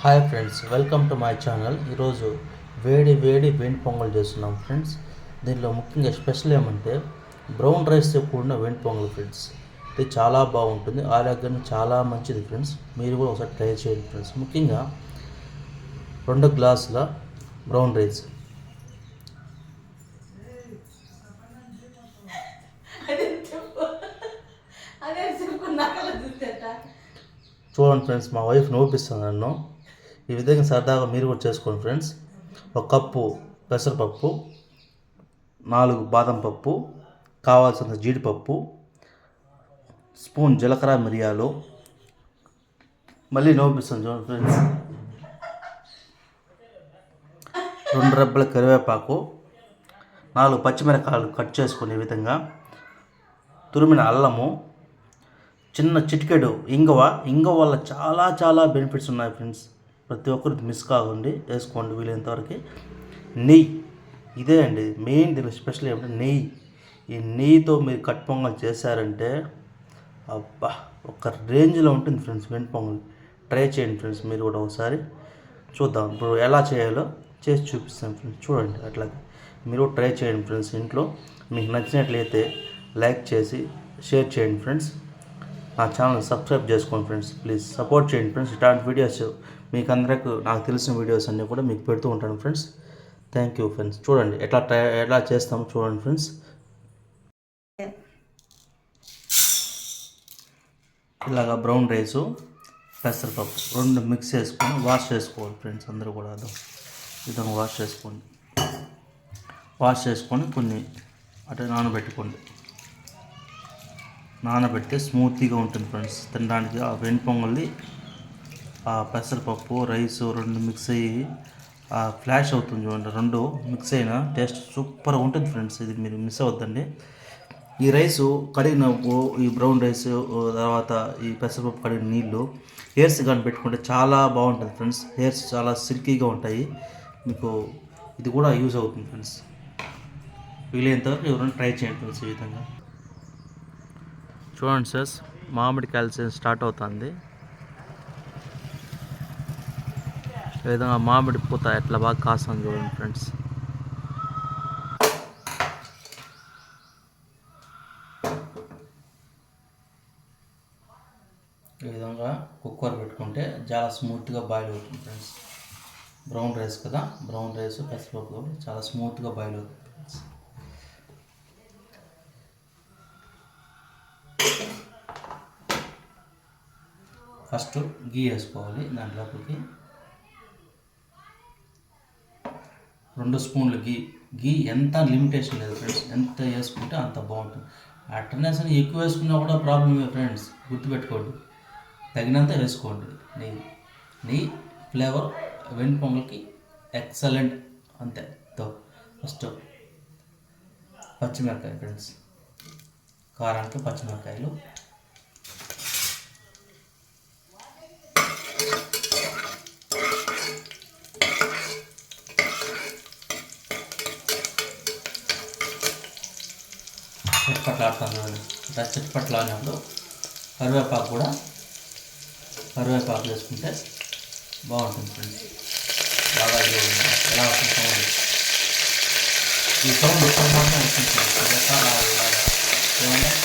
Hi friends welcome to my channel ఈరోజు వేడి వేడి వెండి పొంగల్ చేస్తున్నాం ఫ్రెండ్స్ దీనిలో ముఖ్యంగా స్పెషల్ ఏమంటే బ్రౌన్ రైస్తో కూడిన వెండి పొంగల్ ఫ్రెండ్స్ ఇది చాలా బాగుంటుంది ఆరోగ్యానికి చాలా మంచిది ఫ్రెండ్స్ మీరు కూడా ఒకసారి ట్రై చేయండి ఫ్రెండ్స్ ముఖ్యంగా రెండు గ్లాసుల బ్రౌన్ రైస్ చూడండి ఫ్రెండ్స్ మా వైఫ్ నోపిస్తుంది నన్ను. ఈ విధంగా సరదాగా మీరు కూడా చేసుకోండి ఫ్రెండ్స్. ఒక కప్పు పెసరపప్పు నాలుగు బాదం పప్పు కావాల్సిన జీడిపప్పు స్పూన్ జీలకర్ర మిరియాలు మళ్ళీ నోపిస్తుంది చూడండి ఫ్రెండ్స్. రెండు రెబ్బల కరివేపాకు నాలుగు పచ్చిమిరకాయలు కట్ చేసుకునే విధంగా తురిమిన అల్లము చిన్న చిటికెడు ఇంగవ. ఇంగవ వల్ల చాలా చాలా బెనిఫిట్స్ ఉన్నాయి ఫ్రెండ్స్. ప్రతి ఒక్కరు మిస్ కాకుండా వేసుకోండి వీలైనంతవరకు. నెయ్యి ఇదే అండి మెయిన్ దీని స్పెషల్ ఏమంటే నెయ్యి. ఈ నెయ్యితో మీరు కట్ పొంగల్ చేశారంటే అబ్బా ఒక రేంజ్లో ఉంటుంది ఫ్రెండ్స్ వెండి పొంగల్. ట్రై చేయండి ఫ్రెండ్స్ మీరు కూడా ఒకసారి. చూద్దాం ఇప్పుడు ఎలా చేయాలో చేసి చూపిస్తాను ఫ్రెండ్స్. చూడండి అట్లాగే. మీరు ట్రై చేయండి ఫ్రెండ్స్ ఇంట్లో. మీకు నచ్చినట్లయితే లైక్ చేసి షేర్ చేయండి ఫ్రెండ్స్. నా ఛానల్ సబ్స్క్రైబ్ చేసుకోండి ఫ్రెండ్స్. ప్లీజ్ సపోర్ట్ చేయండి ఫ్రెండ్స్. ఇట్లాంటి వీడియోస్ మీకు అందరికి నాకు తెలిసిన వీడియోస్ అన్నీ కూడా మీకు పెడుతూ ఉంటాను ఫ్రెండ్స్. థ్యాంక్ యూ ఫ్రెండ్స్ చూడండి ఎట్లా ట్రై ఎట్లా చేస్తాము చూడండి ఫ్రెండ్స్. ఇలాగా బ్రౌన్ రైసు పెసరపప్పు రెండు మిక్స్ చేసుకొని వాష్ చేసుకోవాలి ఫ్రెండ్స్ అందరూ కూడా. అదో విధంగా వాష్ చేసుకోండి. వాష్ చేసుకొని కొన్ని అటు నానబెట్టుకోండి. నానబెడితే స్మూత్గా ఉంటుంది ఫ్రెండ్స్. తినడానికి ఆ వెండి పెసరపప్పు రైస్ రెండు మిక్స్ అయ్యి ఫ్లాష్ అవుతుంది చూడండి. రెండు మిక్స్ అయిన టేస్ట్ సూపర్గా ఉంటుంది ఫ్రెండ్స్ ఇది మీరు మిస్ అవ్వద్దండి. ఈ రైస్ కడిగిన ఈ బ్రౌన్ రైస్ తర్వాత ఈ పెసరపప్పు కడిగిన నీళ్ళు హెయిర్స్ కానీ పెట్టుకుంటే చాలా బాగుంటుంది ఫ్రెండ్స్ హెయిర్స్ చాలా సిల్కీగా ఉంటాయి. మీకు ఇది కూడా యూజ్ అవుతుంది ఫ్రెండ్స్ వీలైనంత వరకు ఎవరైనా ట్రై చేయండి ఫ్రెండ్స్ ఈ విధంగా. చూడండి సార్ మామిడి సీజన్ స్టార్ట్ అవుతుంది. ఈ విధంగా మామిడి పూత ఎట్లా బాగా కాస్తుంది చూడండి ఫ్రెండ్స్. ఈ విధంగా కుక్కర్ పెట్టుకుంటే చాలా స్మూత్గా బాయిల్ అవుతుంది ఫ్రెండ్స్. బ్రౌన్ రైస్ కదా బ్రౌన్ రైస్ పెసరపప్పు కాబట్టి చాలా స్మూత్గా బాయిల్ అవుతుంది ఫ్రెండ్స్. ఫస్ట్ గీ వేసుకోవాలి దాంట్లోకి రెండు స్పూన్లు గీ గీ ఎంత లిమిటేషన్ లేదు ఫ్రెండ్స్ ఎంత వేసుకుంటే అంత బాగుంటుంది. అటర్నేషన్ ఎక్కువ వేసుకున్నా కూడా ప్రాబ్లమే ఫ్రెండ్స్ గుర్తుపెట్టుకోండి. తగినంత వేసుకోండి. నెయ్యి. నెయ్యి ఫ్లేవర్ వెండి పొంగల్కి ఎక్సలెంట్ అంతే. తో ఫస్ట్ పచ్చిమిరకాయ ఫ్రెండ్స్ కారానికి పచ్చిమిరకాయలు. చిట్పట్లాడుతాను చూడండి ఇట్లా చిట్పట్లాడినప్పుడు కరివేపాకు కూడా కరివేపాకు వేసుకుంటే బాగుంటుంది ఫ్రెండ్స్. బాగా ఇది ఎలా వస్తుంది సౌండ్ ఈ సౌండ్ ఇక్కడ వస్తుంది ఫ్రెండ్స్.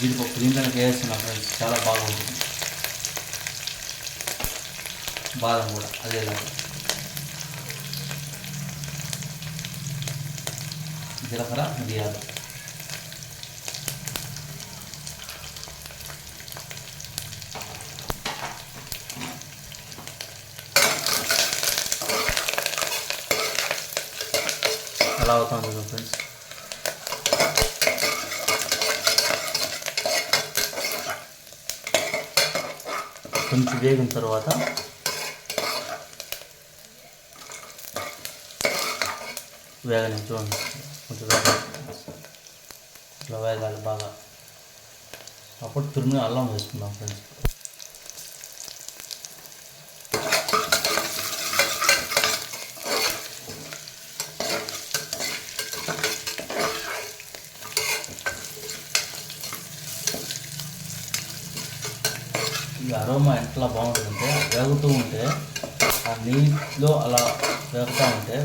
జీడిపప్పు దీంట్లోకి వేస్తున్నాం ఫ్రెండ్స్. చాలా బాగుంటుంది. బాదం కూడా అదే జీలకర్ర మిరియాలు. ఎలా అవుతుంది ఫ్రెండ్స్? కొంచెం వేగిన తర్వాత వేగని చూడండి కొంచెం ఇట్లా వేగాలి బాగా. అప్పుడు తురిమి అల్లం వేసుకుందాం ఫ్రెండ్స్. ఈ అరోమా ఎట్లా బాగుంటుందంటే వేగుతూ ఉంటే ఆ నీటిలో అలా వేగుతూ ఉంటే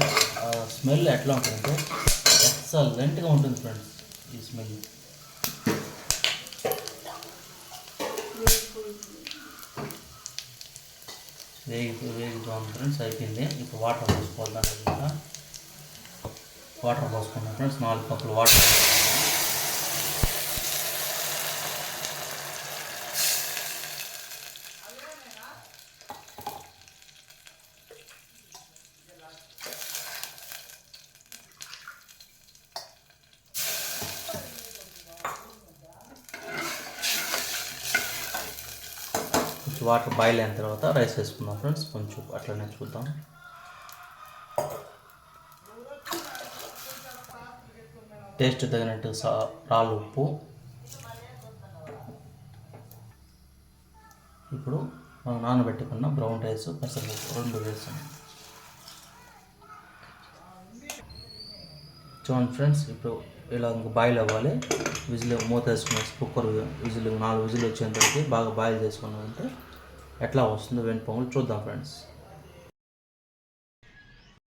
స్మెల్ ఎట్లా ఉంటుందంటే ఎక్సలెంట్గా ఉంటుంది ఫ్రెండ్స్ ఈ స్మెల్. వేగి వేగిపోతుంది ఫ్రెండ్స్ అయిపోయింది. ఇప్పుడు వాటర్ పోసుకోవాలి దాని వాటర్ పోసుకున్నాం ఫ్రెండ్స్ నాలుగు కప్పులు వాటర్ కొంచెం వాటర్ బాయిల్ అయిన తర్వాత రైస్ వేసుకుందాం ఫ్రెండ్స్. కొంచెం అట్లనే చూద్దాం. టేస్ట్ తగినట్టు సా రాళ్ళు ఉప్పు. ఇప్పుడు మనం నానబెట్టుకున్న బ్రౌన్ రైస్ పెసరపప్పు రెండు వేసాం. చూడండి ఫ్రెండ్స్ ఇప్పుడు ఇలా ఇంకా బాయిల్ అవ్వాలి. విజిల్ మూత వేసుకుని కుక్కర్ విజిల్ నాలుగు విజిల్ వచ్చేంతవరకు బాగా బాయిల్ చేసుకున్నామంటే ఎట్లా వస్తుందో వెంట చూద్దాం ఫ్రెండ్స్.